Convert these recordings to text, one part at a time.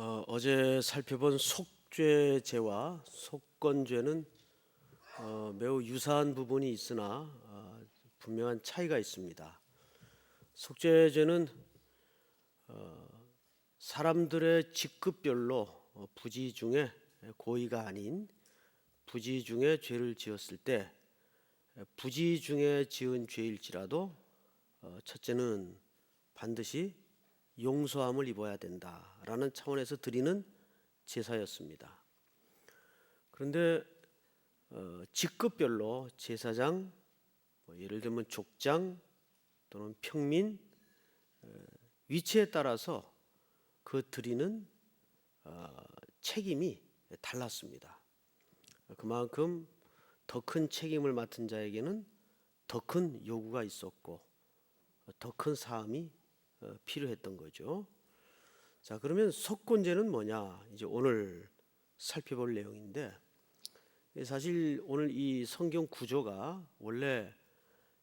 어, 어제 살펴본 속죄죄와 속건죄는 어, 매우 유사한 부분이 있으나 어, 분명한 차이가 있습니다. 속죄죄는 어, 사람들의 직급별로 어, 부지 중에 고의가 아닌 부지 중에 죄를 지었을 때 부지 중에 지은 죄일지라도 어, 첫째는 반드시 용서함을 입어야 된다라는 차원에서 드리는 제사였습니다. 그런데 어, 직급별로 제사장, 뭐 예를 들면 족장 또는 평민 어, 위치에 따라서 그 드리는 어, 책임이 달랐습니다. 그만큼 더 큰 책임을 맡은 자에게는 더 큰 요구가 있었고 더 큰 사함이 어, 필요했던 거죠. 자, 그러면 속건제는 뭐냐? 이제 오늘 살펴볼 내용인데 사실 오늘 이 성경 구조가 원래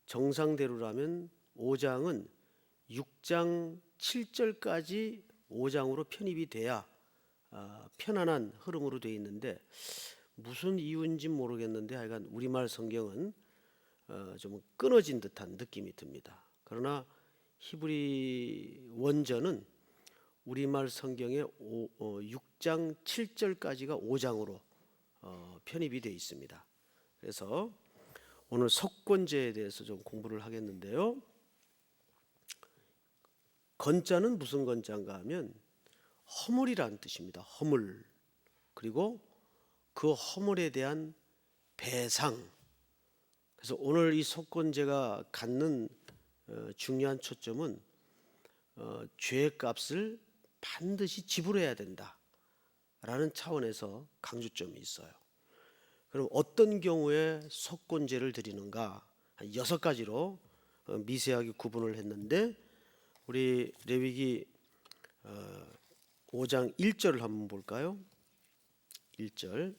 정상대로라면 5장은 6장 7절까지 5장으로 편입이 돼야 아, 편안한 흐름으로 돼 있는데 무슨 이유인지 모르겠는데 하여간 우리말 성경은 어, 좀 끊어진 듯한 느낌이 듭니다. 그러나 히브리 원전은 우리말 성경의 오, 어, 6장 7절까지가 5장으로 어, 편입이 되어 있습니다. 그래서 오늘 석권제에 대해서 좀 공부를 하겠는데요. 건자는 무슨 건자인가 하면 허물이라는 뜻입니다. 허물. 그리고 그 허물에 대한 배상. 그래서 오늘 이 속건제가 갖는 어, 중요한 초점은 어, 죄의 값을 반드시 지불해야 된다라는 차원에서 강조점이 있어요. 그럼 어떤 경우에 속건제를 드리는가 한 여섯 가지로 어, 미세하게 구분을 했는데 우리 레위기 어, 5장 1절을 한번 볼까요? 1절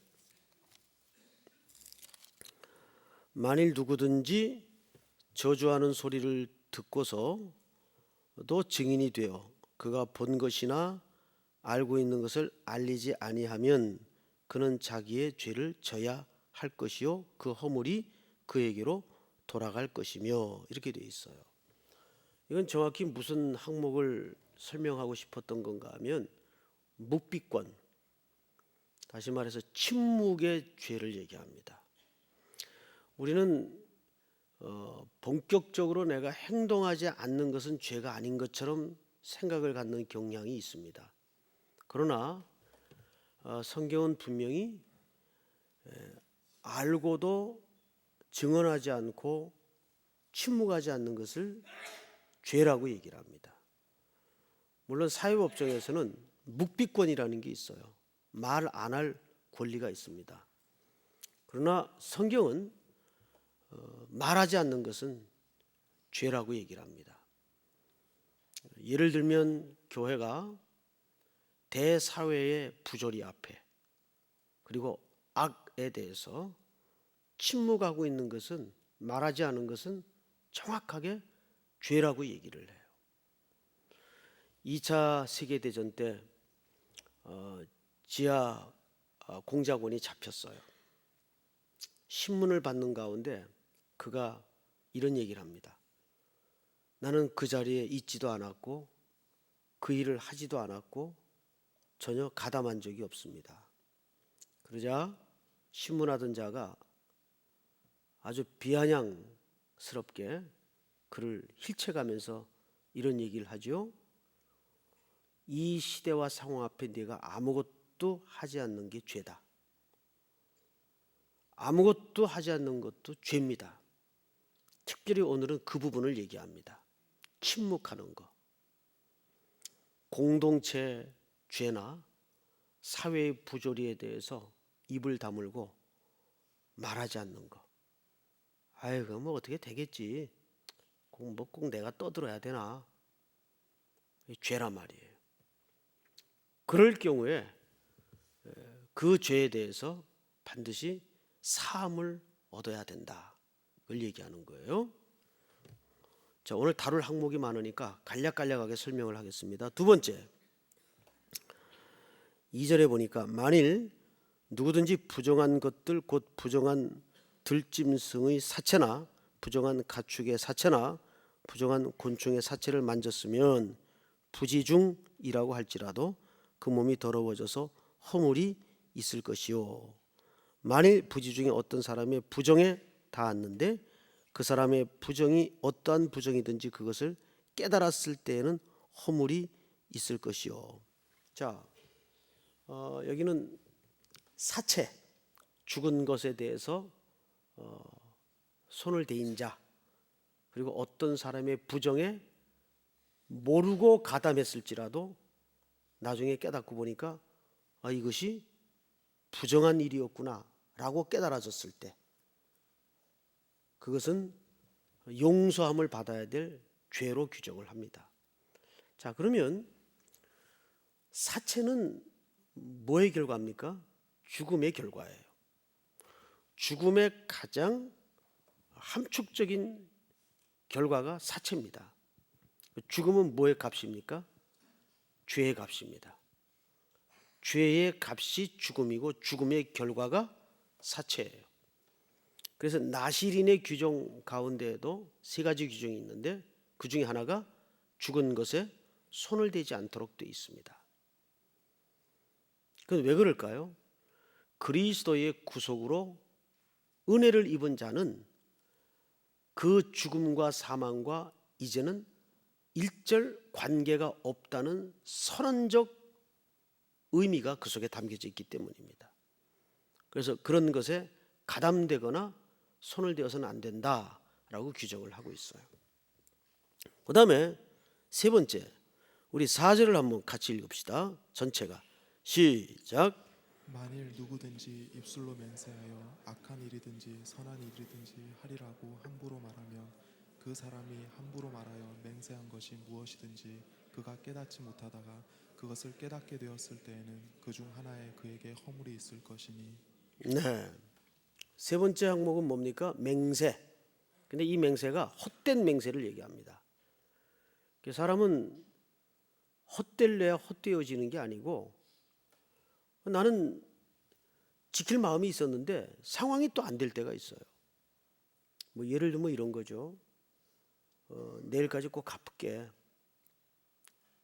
만일 누구든지 저주하는 소리를 듣고서 또 증인이 되어 그가 본 것이나 알고 있는 것을 알리지 아니하면 그는 자기의 죄를 져야 할 것이요 그 허물이 그에게로 돌아갈 것이며 이렇게 되어 있어요. 이건 정확히 무슨 항목을 설명하고 싶었던 건가 하면 묵비권 다시 말해서 침묵의 죄를 얘기합니다. 우리는 어, 본격적으로 내가 행동하지 않는 것은 죄가 아닌 것처럼 생각을 갖는 경향이 있습니다. 그러나 어, 성경은 분명히 에, 알고도 증언하지 않고 침묵하지 않는 것을 죄라고 얘기를 합니다. 물론 사회법정에서는 묵비권이라는 게 있어요. 말 안 할 권리가 있습니다. 그러나 성경은 어, 말하지 않는 것은 죄라고 얘기를 합니다. 예를 들면 교회가 대사회의 부조리 앞에 그리고 악에 대해서 침묵하고 있는 것은 말하지 않은 것은 정확하게 죄라고 얘기를 해요. 2차 세계대전 때 어, 지하 어, 공작원이 잡혔어요. 신문을 받는 가운데 그가 이런 얘기를 합니다. 나는 그 자리에 있지도 않았고 그 일을 하지도 않았고 전혀 가담한 적이 없습니다. 그러자 신문하던 자가 아주 비아냥스럽게 그를 힐채가면서 이런 얘기를 하죠. 이 시대와 상황 앞에 네가 아무것도 하지 않는 게 죄다. 아무것도 하지 않는 것도 죄입니다. 특별히 오늘은 그 부분을 얘기합니다. 침묵하는 것. 공동체 죄나 사회의 부조리에 대해서 입을 다물고 말하지 않는 것. 아이고 뭐 어떻게 되겠지. 꼭뭐꼭 꼭 내가 떠들어야 되나. 죄란 말이에요. 그럴 경우에 그 죄에 대해서 반드시 사함을 얻어야 된다. 얘기하는 거예요. 자, 오늘 다룰 항목이 많으니까 간략간략하게 설명을 하겠습니다. 두 번째. 2절에 보니까 만일 누구든지 부정한 것들 곧 부정한 들짐승의 사체나 부정한 가축의 사체나 부정한 곤충의 사체를 만졌으면 부지중이라고 할지라도 그 몸이 더러워져서 허물이 있을 것이요 만일 부지중에 어떤 사람의 부정에 닿았는데 그 사람의 부정이 어떠한 부정이든지 그것을 깨달았을 때에는 허물이 있을 것이요. 자 어, 여기는 사체 죽은 것에 대해서 어, 손을 대인 자 그리고 어떤 사람의 부정에 모르고 가담했을지라도 나중에 깨닫고 보니까 아 이것이 부정한 일이었구나라고 깨달아졌을 때 그것은 용서함을 받아야 될 죄로 규정을 합니다. 자 그러면 사체는 뭐의 결과입니까? 죽음의 결과예요. 죽음의 가장 함축적인 결과가 사체입니다. 죽음은 뭐의 값입니까? 죄의 값입니다. 죄의 값이 죽음이고 죽음의 결과가 사체예요. 그래서 나시린의 규정 가운데에도 세 가지 규정이 있는데 그 중에 하나가 죽은 것에 손을 대지 않도록 되어 있습니다. 그건 왜 그럴까요? 그리스도의 구속으로 은혜를 입은 자는 그 죽음과 사망과 이제는 일절 관계가 없다는 선언적 의미가 그 속에 담겨져 있기 때문입니다. 그래서 그런 것에 가담되거나 손을 대어서는 안 된다라고 규정을 하고 있어요. 그 다음에 세 번째, 우리 사절을 한번 같이 읽읍시다. 전체가 시작. 만일 누구든지 입술로 맹세하여 악한 일이든지 선한 일이든지 하리라고 함부로 말하면 그 사람이 함부로 말하여 맹세한 것이 무엇이든지 그가 깨닫지 못하다가 그것을 깨닫게 되었을 때에는 그 중 하나에 그에게 허물이 있을 것이니 네. 세 번째 항목은 뭡니까? 맹세. 근데 이 맹세가 헛된 맹세를 얘기합니다. 그 사람은 헛될래야 헛되어지는 게 아니고 나는 지킬 마음이 있었는데 상황이 또 안 될 때가 있어요. 뭐 예를 들면 이런 거죠. 어, 내일까지 꼭 갚을게.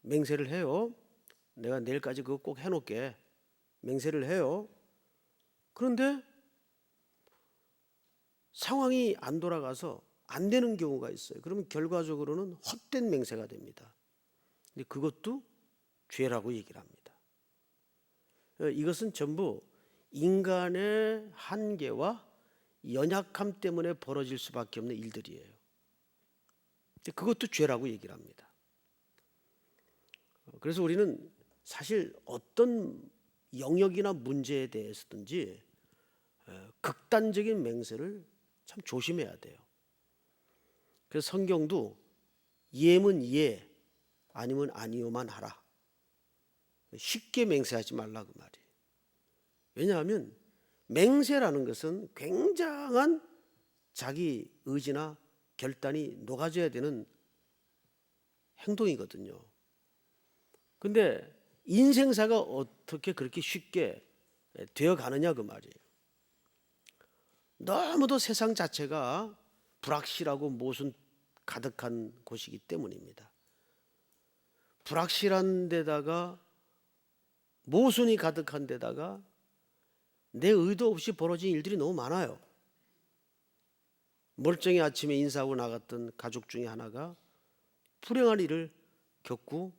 맹세를 해요. 내가 내일까지 그거 꼭 해놓을게. 맹세를 해요. 그런데 상황이 안 돌아가서 안 되는 경우가 있어요. 그러면 결과적으로는 헛된 맹세가 됩니다. 근데 그것도 죄라고 얘기를 합니다. 어, 이것은 전부 인간의 한계와 연약함 때문에 벌어질 수밖에 없는 일들이에요. 그것도 죄라고 얘기를 합니다. 어, 그래서 우리는 사실 어떤 영역이나 문제에 대해서든지 어, 극단적인 맹세를 참 조심해야 돼요. 그래서 성경도 예면 예 아니면 아니요만 하라. 쉽게 맹세하지 말라 그 말이에요. 왜냐하면 맹세라는 것은 굉장한 자기 의지나 결단이 녹아져야 되는 행동이거든요. 근데 인생사가 어떻게 그렇게 쉽게 되어 가느냐 그 말이에요. 너무도 세상 자체가 불확실하고 모순 가득한 곳이기 때문입니다. 불확실한 데다가 모순이 가득한 데다가 내 의도 없이 벌어진 일들이 너무 많아요. 멀쩡히 아침에 인사하고 나갔던 가족 중에 하나가 불행한 일을 겪고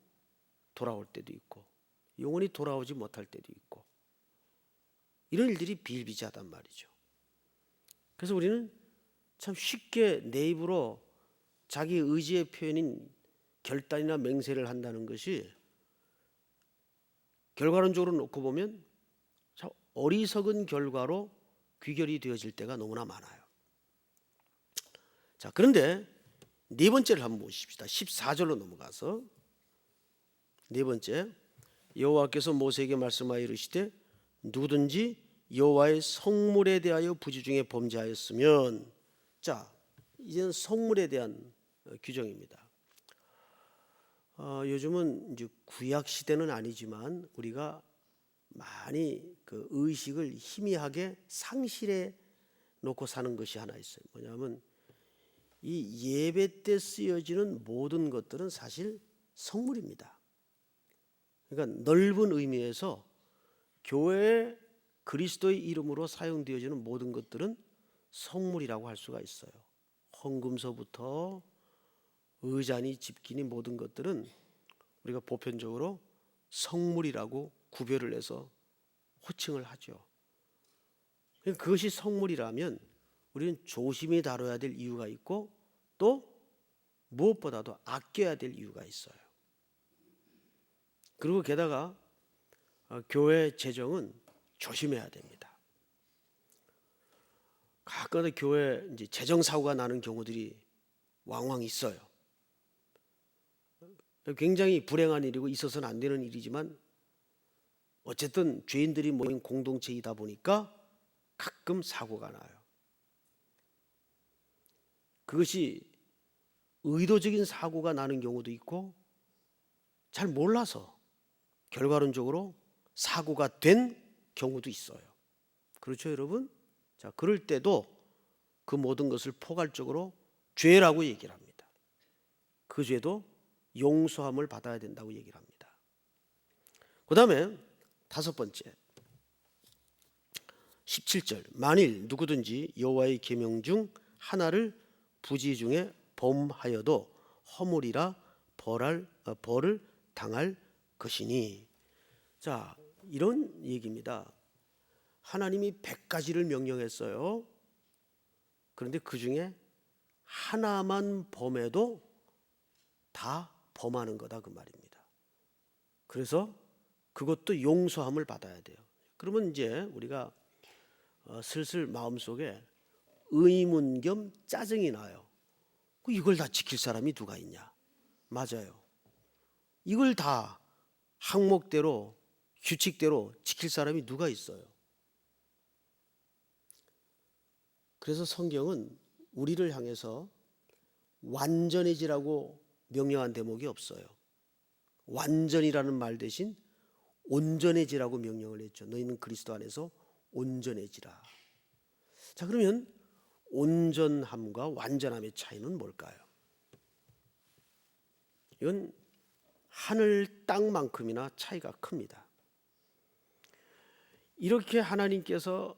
돌아올 때도 있고 영원히 돌아오지 못할 때도 있고 이런 일들이 비일비재하단 말이죠. 그래서 우리는 참 쉽게 내 입으로 자기 의지의 표현인 결단이나 맹세를 한다는 것이 결과론적으로 놓고 보면 참 어리석은 결과로 귀결이 되어질 때가 너무나 많아요. 자, 그런데 네 번째를 한번 보십시다. 14절로 넘어가서 네 번째 여호와께서 모세에게 말씀하여 이르시되 누구든지 여호와의 성물에 대하여 부지 중에 범죄하였으면 자 이제는 성물에 대한 어, 규정입니다. 어, 요즘은 이제 구약 시대는 아니지만 우리가 많이 그 의식을 희미하게 상실해 놓고 사는 것이 하나 있어요. 뭐냐면 이 예배 때 쓰여지는 모든 것들은 사실 성물입니다. 그러니까 넓은 의미에서 교회에 그리스도의 이름으로 사용되어지는 모든 것들은 성물이라고 할 수가 있어요. 헌금서부터 의잔이 집기니 모든 것들은 우리가 보편적으로 성물이라고 구별을 해서 호칭을 하죠. 그것이 성물이라면 우리는 조심히 다뤄야 될 이유가 있고 또 무엇보다도 아껴야 될 이유가 있어요. 그리고 게다가 어, 교회 재정은 조심해야 됩니다. 가끔가다 교회 이제 재정 사고가 나는 경우들이 왕왕 있어요. 굉장히 불행한 일이고 있어서는 안 되는 일이지만 어쨌든 죄인들이 모인 공동체이다 보니까 가끔 사고가 나요. 그것이 의도적인 사고가 나는 경우도 있고 잘 몰라서 결과론적으로 사고가 된 경우도 있어요. 그렇죠, 여러분? 자, 그럴 때도 그 모든 것을 포괄적으로 죄라고 얘기를 합니다. 그 죄도 용서함을 받아야 된다고 얘기를 합니다. 그 다음에 다섯 번째 17절 만일 누구든지 여호와의 계명 중 하나를 부지 중에 범하여도 허물이라 벌할 어, 벌을 당할 것이니 자 이런 얘기입니다. 하나님이 백 가지를 명령했어요. 그런데 그 중에 하나만 범해도 다 범하는 거다 그 말입니다. 그래서 그것도 용서함을 받아야 돼요. 그러면 이제 우리가 어, 슬슬 마음속에 의문 겸 짜증이 나요. 그 이걸 다 지킬 사람이 누가 있냐? 맞아요. 이걸 다 항목대로 규칙대로 지킬 사람이 누가 있어요? 그래서 성경은 우리를 향해서 완전해지라고 명령한 대목이 없어요. 완전이라는 말 대신 온전해지라고 명령을 했죠. 너희는 그리스도 안에서 온전해지라. 자, 그러면 온전함과 완전함의 차이는 뭘까요? 이건 하늘 땅만큼이나 차이가 큽니다. 이렇게 하나님께서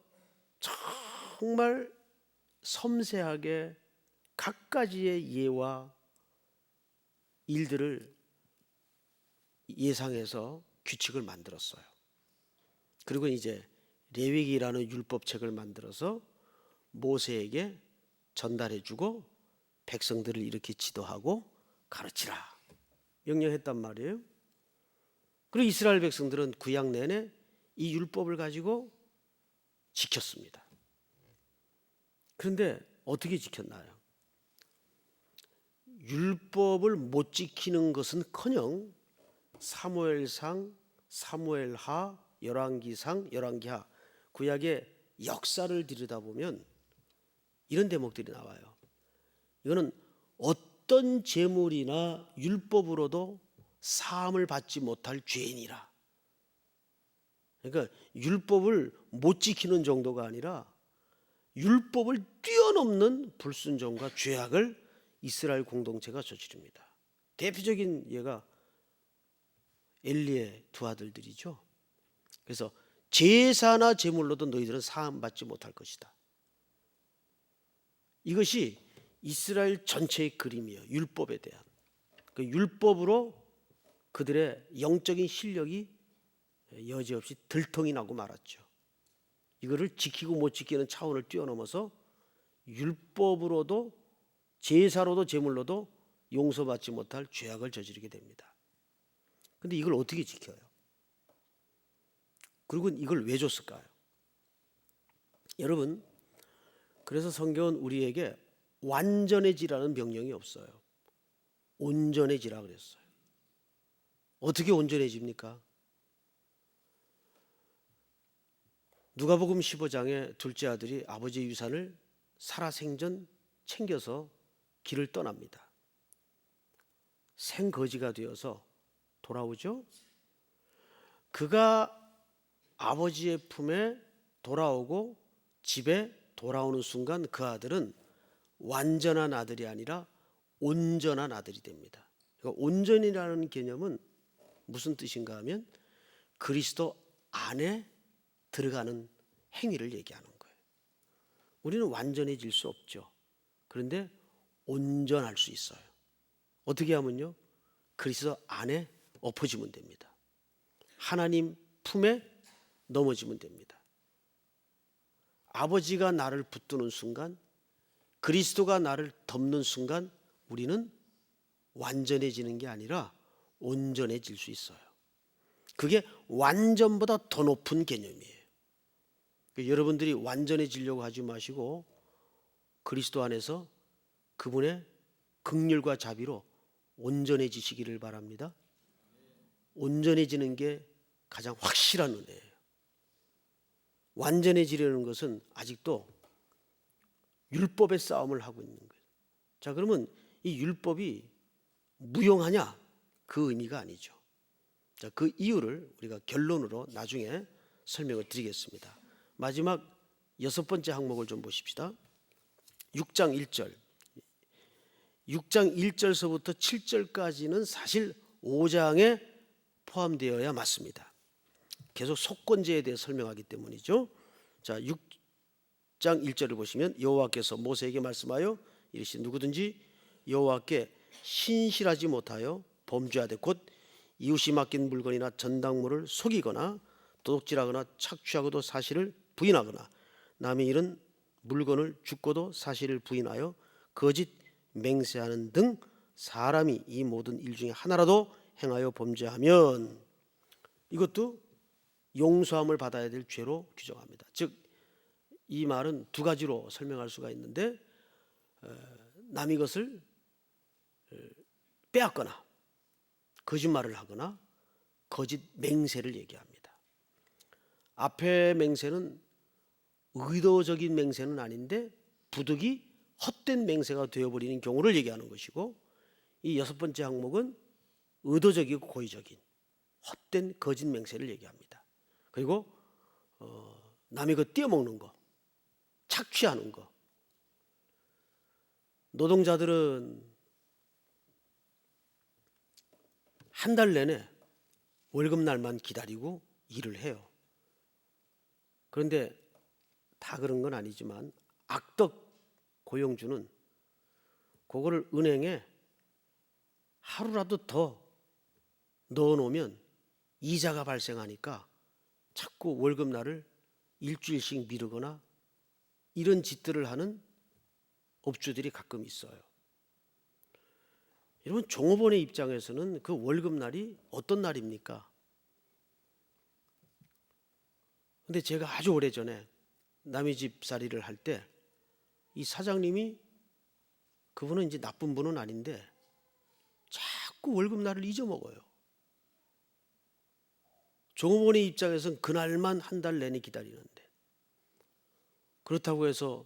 정말 섬세하게 각가지의 예와 일들을 예상해서 규칙을 만들었어요. 그리고 이제 레위기라는 율법책을 만들어서 모세에게 전달해주고 백성들을 이렇게 지도하고 가르치라 명령했단 말이에요. 그리고 이스라엘 백성들은 구약 내내 이 율법을 가지고 지켰습니다. 그런데 어떻게 지켰나요? 율법을 못 지키는 것은커녕 사무엘상, 사무엘하, 열왕기상, 열왕기하 구약의 역사를 들여다보면 이런 대목들이 나와요. 이거는 어떤 재물이나 율법으로도 사함을 받지 못할 죄인이라. 그러니까 율법을 못 지키는 정도가 아니라 율법을 뛰어넘는 불순종과 죄악을 이스라엘 공동체가 저지릅니다. 대표적인 예가 엘리의 두 아들들이죠. 그래서 제사나 제물로도 너희들은 사함 받지 못할 것이다. 이것이 이스라엘 전체의 그림이에요. 율법에 대한. 그 율법으로 그들의 영적인 실력이 여지없이 들통이 나고 말았죠. 이거를 지키고 못 지키는 차원을 뛰어넘어서 율법으로도 제사로도 제물로도 용서받지 못할 죄악을 저지르게 됩니다. 근데 이걸 어떻게 지켜요? 그리고 이걸 왜 줬을까요? 여러분, 그래서 성경은 우리에게 완전해지라는 명령이 없어요. 온전해지라 그랬어요. 어떻게 온전해집니까? 누가복음 15장에 둘째 아들이 아버지의 유산을 살아생전 챙겨서 길을 떠납니다. 생거지가 되어서 돌아오죠. 그가 아버지의 품에 돌아오고 집에 돌아오는 순간 그 아들은 완전한 아들이 아니라 온전한 아들이 됩니다. 그러니까 온전이라는 개념은 무슨 뜻인가 하면 그리스도 안에 들어가는 행위를 얘기하는 거예요. 우리는 완전해질 수 없죠. 그런데 온전할 수 있어요. 어떻게 하면요? 그리스도 안에 엎어지면 됩니다. 하나님 품에 넘어지면 됩니다. 아버지가 나를 붙드는 순간, 그리스도가 나를 덮는 순간, 우리는 완전해지는 게 아니라 온전해질 수 있어요. 그게 완전보다 더 높은 개념이에요. 그러니까 여러분들이 완전해지려고 하지 마시고 그리스도 안에서 그분의 극률과 자비로 온전해지시기를 바랍니다. 온전해지는 게 가장 확실한 은혜예요. 완전해지려는 것은 아직도 율법의 싸움을 하고 있는 거예요. 자, 그러면 이 율법이 무용하냐? 그 의미가 아니죠. 자, 그 이유를 우리가 결론으로 나중에 설명을 드리겠습니다. 마지막 여섯 번째 항목을 좀 보십시다. 6장 1절. 6장 1절서부터 7절까지는 사실 5장에 포함되어야 맞습니다. 계속 속건제에 대해 설명하기 때문이죠. 자, 6장 1절을 보시면 여호와께서 모세에게 말씀하여 이르시 누구든지 여호와께 신실하지 못하여 범죄하되 곧 이웃이 맡긴 물건이나 전당물을 속이거나 도둑질하거나 착취하고도 사실을 부인하거나 남의 이런 물건을 죽고도 사실을 부인하여 거짓 맹세하는 등 사람이 이 모든 일 중에 하나라도 행하여 범죄하면 이것도 용서함을 받아야 될 죄로 규정합니다. 즉 이 말은 두 가지로 설명할 수가 있는데 어, 남의 것을 어, 빼앗거나 거짓말을 하거나 거짓 맹세를 얘기합니다. 앞에 맹세는 의도적인 맹세는 아닌데 부득이 헛된 맹세가 되어버리는 경우를 얘기하는 것이고 이 여섯 번째 항목은 의도적이고 고의적인 헛된 거짓 맹세를 얘기합니다. 그리고 어, 남의 것 떼어먹는 거, 착취하는 거. 노동자들은 한 달 내내 월급 날만 기다리고 일을 해요. 그런데 다 그런 건 아니지만 악덕 고용주는 그거를 은행에 하루라도 더 넣어 놓으면 이자가 발생하니까 자꾸 월급날을 일주일씩 미루거나 이런 짓들을 하는 업주들이 가끔 있어요. 여러분 종업원의 입장에서는 그 월급날이 어떤 날입니까? 근데 제가 아주 오래전에 남의 집 살이를 할 때 이 사장님이 그분은 이제 나쁜 분은 아닌데 자꾸 월급날을 잊어먹어요. 종업원의 입장에서는 그날만 한 달 내내 기다리는데 그렇다고 해서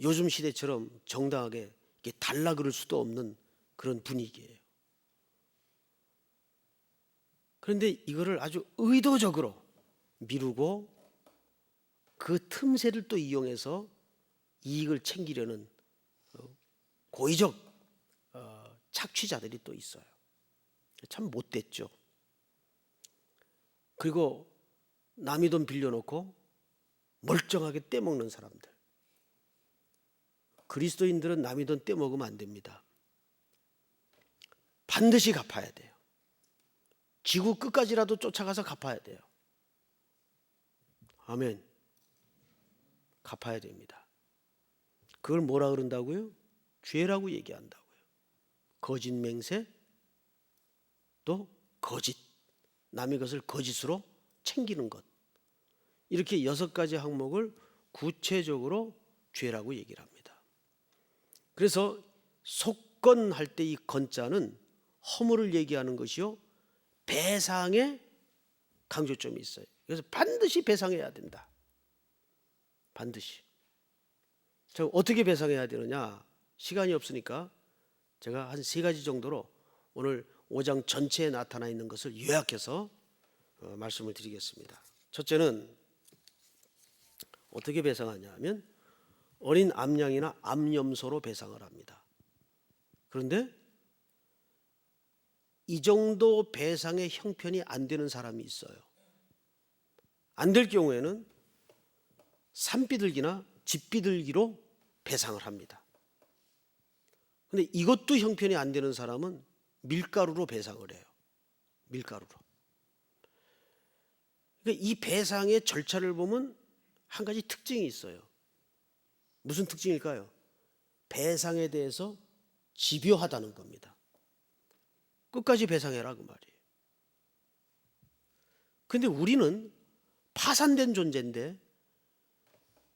요즘 시대처럼 정당하게 이게 달라 그럴 수도 없는 그런 분위기예요. 그런데 이거를 아주 의도적으로 미루고 그 틈새를 또 이용해서 이익을 챙기려는 어, 고의적 어, 착취자들이 또 있어요. 참 못됐죠. 그리고 남의 돈 빌려놓고 멀쩡하게 떼먹는 사람들. 그리스도인들은 남의 돈 떼먹으면 안 됩니다. 반드시 갚아야 돼요. 지구 끝까지라도 쫓아가서 갚아야 돼요. 아멘. 갚아야 됩니다. 그걸 뭐라 그런다고요? 죄라고 얘기한다고요. 거짓 맹세, 또 거짓, 남의 것을 거짓으로 챙기는 것. 이렇게 여섯 가지 항목을 구체적으로 죄라고 얘기를 합니다. 그래서 속건할 때 이 건자는 허물을 얘기하는 것이요 배상의 강조점이 있어요. 그래서 반드시 배상해야 된다. 반드시. 자, 어떻게 배상해야 되느냐? 시간이 없으니까 제가 한 세 가지 정도로 오늘 5장 전체에 나타나 있는 것을 요약해서 어, 말씀을 드리겠습니다. 첫째는 어떻게 배상하냐면 어린 암양이나 암염소로 배상을 합니다. 그런데 이 정도 배상의 형편이 안 되는 사람이 있어요. 안 될 경우에는 산비둘기나 집비둘기로 배상을 합니다. 근데 이것도 형편이 안 되는 사람은 밀가루로 배상을 해요. 밀가루로. 그러니까 이 배상의 절차를 보면 한 가지 특징이 있어요. 무슨 특징일까요? 배상에 대해서 집요하다는 겁니다. 끝까지 배상해라 그 말이에요. 근데 우리는 파산된 존재인데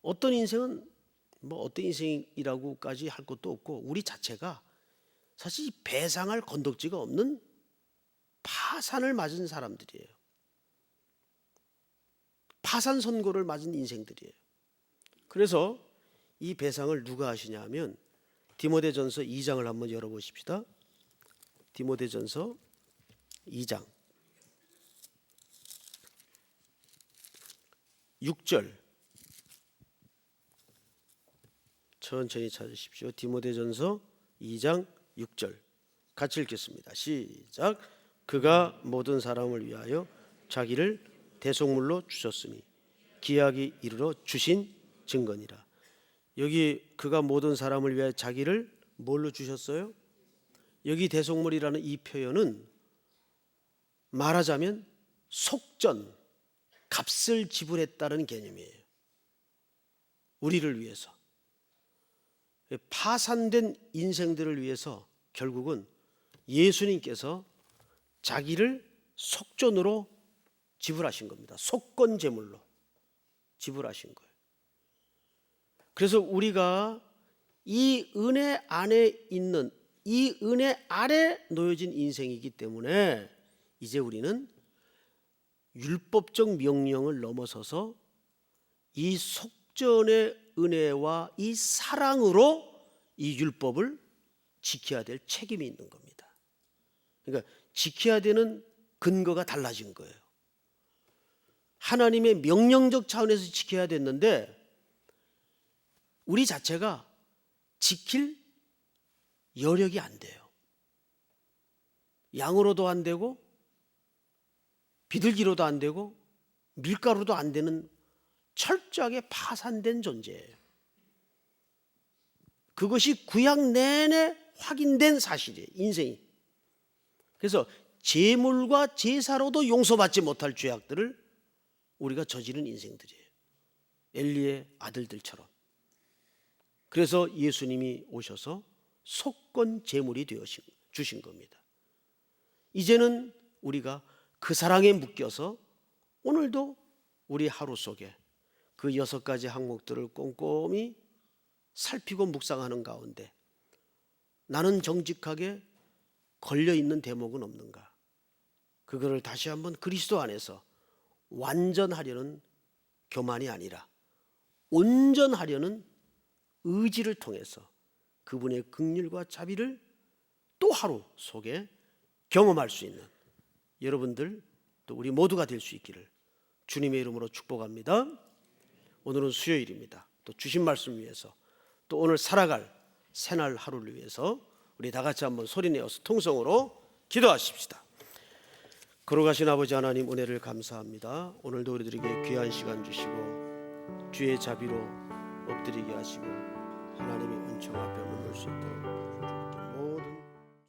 어떤 인생은 뭐 어떤 인생이라고까지 할 것도 없고 우리 자체가 사실 이 배상할 건덕지가 없는 파산을 맞은 사람들이에요. 파산 선고를 맞은 인생들이에요. 그래서 이 배상을 누가 하시냐면 디모데전서 2장을 한번 열어보십시다. 디모데전서 2장 6절 천천히 찾으십시오. 디모데전서 2장 6절 같이 읽겠습니다. 시작. 그가 모든 사람을 위하여 자기를 대속물로 주셨으니 기약이 이르러 주신 증거니라. 여기 그가 모든 사람을 위하여 자기를 뭘로 주셨어요? 여기 대속물이라는 이 표현은 말하자면 속전, 값을 지불했다는 개념이에요. 우리를 위해서. 파산된 인생들을 위해서 결국은 예수님께서 자기를 속전으로 지불하신 겁니다. 속건 제물로 지불하신 거예요. 그래서 우리가 이 은혜 안에 있는 이 은혜 아래 놓여진 인생이기 때문에 이제 우리는 율법적 명령을 넘어서서 이 속전의 은혜와 이 사랑으로 이 율법을 지켜야 될 책임이 있는 겁니다. 그러니까 지켜야 되는 근거가 달라진 거예요. 하나님의 명령적 차원에서 지켜야 됐는데 우리 자체가 지킬 여력이 안 돼요. 양으로도 안 되고 비둘기로도 안 되고 밀가루도 안 되는 철저하게 파산된 존재예요. 그것이 구약 내내 확인된 사실이에요. 인생이. 그래서 제물과 제사로도 용서받지 못할 죄악들을 우리가 저지른 인생들이에요. 엘리의 아들들처럼. 그래서 예수님이 오셔서 속건 제물이 되어 주신 겁니다. 이제는 우리가 그 사랑에 묶여서 오늘도 우리 하루 속에 그 여섯 가지 항목들을 꼼꼼히 살피고 묵상하는 가운데 나는 정직하게 걸려 있는 대목은 없는가? 그거를 다시 한번 그리스도 안에서 완전하려는 교만이 아니라 온전하려는 의지를 통해서 그분의 긍휼과 자비를 또 하루 속에 경험할 수 있는 여러분들 또 우리 모두가 될 수 있기를 주님의 이름으로 축복합니다. 오늘은 수요일입니다. 또 주신 말씀 위해서 또 오늘 살아갈 새날 하루를 위해서 우리 다 같이 한번 소리내어서 통성으로 기도하십시다. 걸어가신 아버지 하나님 은혜를 감사합니다. 오늘도 우리들에게 귀한 시간 주시고 주의 자비로 엎드리게 하시고 하나님의 은총 앞에 머물 수 있도록